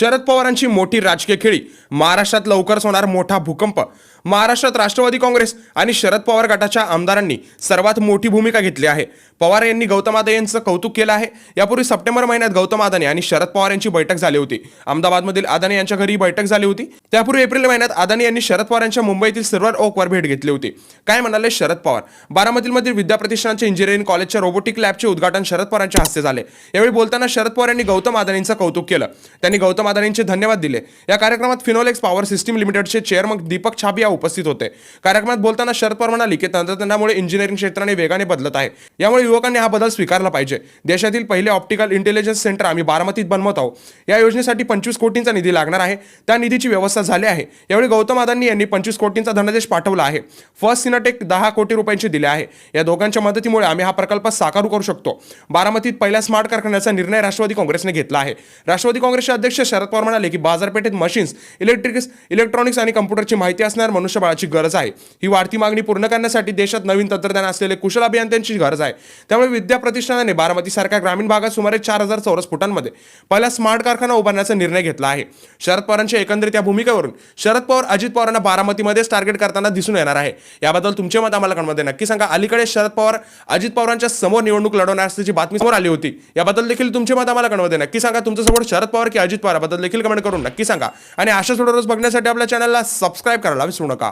शरद पवारांची मोठी राजकीय खेळी. महाराष्ट्रात लवकरच होणार मोठा भूकंप. महाराष्ट्रात राष्ट्रवादी काँग्रेस आणि शरद पवार गटाच्या आमदारांनी सर्वात मोठी भूमिका घेतली आहे. पवार यांनी गौतम आदा यांचं कौतुक केलं आहे. यापूर्वी सप्टेंबर महिन्यात गौतम आदाने आणि शरद पवार यांची बैठक झाली होती. अहमदाबादमधील आदाने यांच्या घरी बैठक झाली होती. त्यापूर्वी एप्रिल महिन्यात आदानी यांनी शरद पवार यांच्या मुंबईतील सिल्वर ओकवर भेट घेतली होती. काय म्हणाले शरद पवार? बारामतीमधील विद्या प्रतिष्ठानच्या इंजिनिअरिंग कॉलेजच्या रोबोटिक लॅबचे उद्घाटन शरद पवारांच्या हस्ते झाले. यावेळी बोलताना शरद पवार यांनी गौतम अदानींचं कौतुक केलं. त्यांनी गौतम अदानींचे धन्यवाद दिले. या कार्यक्रमात फिनोलेक्स पॉवर सिस्टीम लिमिटेडचे चेअरमन दीपक छाबिया उपस्थित होते. कार्यक्रमात बोलताना शरद पवार म्हणाले की तंत्रज्ञानामुळे इंजिनिअरिंग क्षेत्राने वेगाने बदलत आहे. यामुळे युवकांनी हा बदल स्वीकारला पाहिजे. देशातील पहिले ऑप्टिकल इंटेलिजन्स सेंटर आम्ही बारामतीत बनवत आहोत. या योजनेसाठी पंचवीस कोटींचा निधी लागणार आहे. त्या निधीची व्यवस्था झाले आहे. यावेळी गौतम अदानी यांनी पंचवीस कोटींचा धनादेश पाठवला आहे. फर्स्ट सिनाटेक दहा कोटी रुपयांचे दिले आहे. या दोघांच्या मदतीमुळे आम्ही हा प्रकल्प साकार करू शकतो. बारामतीत पहिल्या स्मार्ट कारखान्याचा निर्णय राष्ट्रवादी काँग्रेसने घेतला आहे. राष्ट्रवादी काँग्रेसचे अध्यक्ष शरद पवार म्हणाले की बाजारपेठेत मशीन्स इलेक्ट्रिक्स इलेक्ट्रॉनिक्स आणि कम्प्युटरची माहिती असणाऱ्या मनुष्यबळाची गरज आहे. ही वाढती मागणी पूर्ण करण्यासाठी देशात नवीन तंत्रज्ञान असलेले कुशल अभियंत्यांची गरज आहे. त्यामुळे विद्या प्रतिष्ठानाने बारामतीसारख्या ग्रामीण भागात सुमारे चार हजार चौरस फुटांमध्ये पहिला स्मार्ट कारखाना उभारण्याचा निर्णय घेतला आहे. शरद पवारांच्या एकंदरीत या भूमिकेवरून शरद पवार अजित पवारांना बारामतीमध्येच टार्गेट करताना दिसून येणार आहे. याबद्दल तुमचे मत आम्हाला कमेंटमध्ये नक्की सांगा. अलीकडे शरद पवार अजित पवारांच्या समोर निवडणूक लढवणार असल्याची बातमी समोर आली होती. याबद्दल देखील तुमचे मत आम्हाला कमेंटमध्ये नक्की सांगा. तुमचं सपोर्ट शरद पवार की अजित पवाराबद्दल देखील कमेंट करून नक्की सांगा. आणि अशा रोज बघण्यासाठी आपल्या चॅनलला सबस्क्राईब करायला विसरू नका.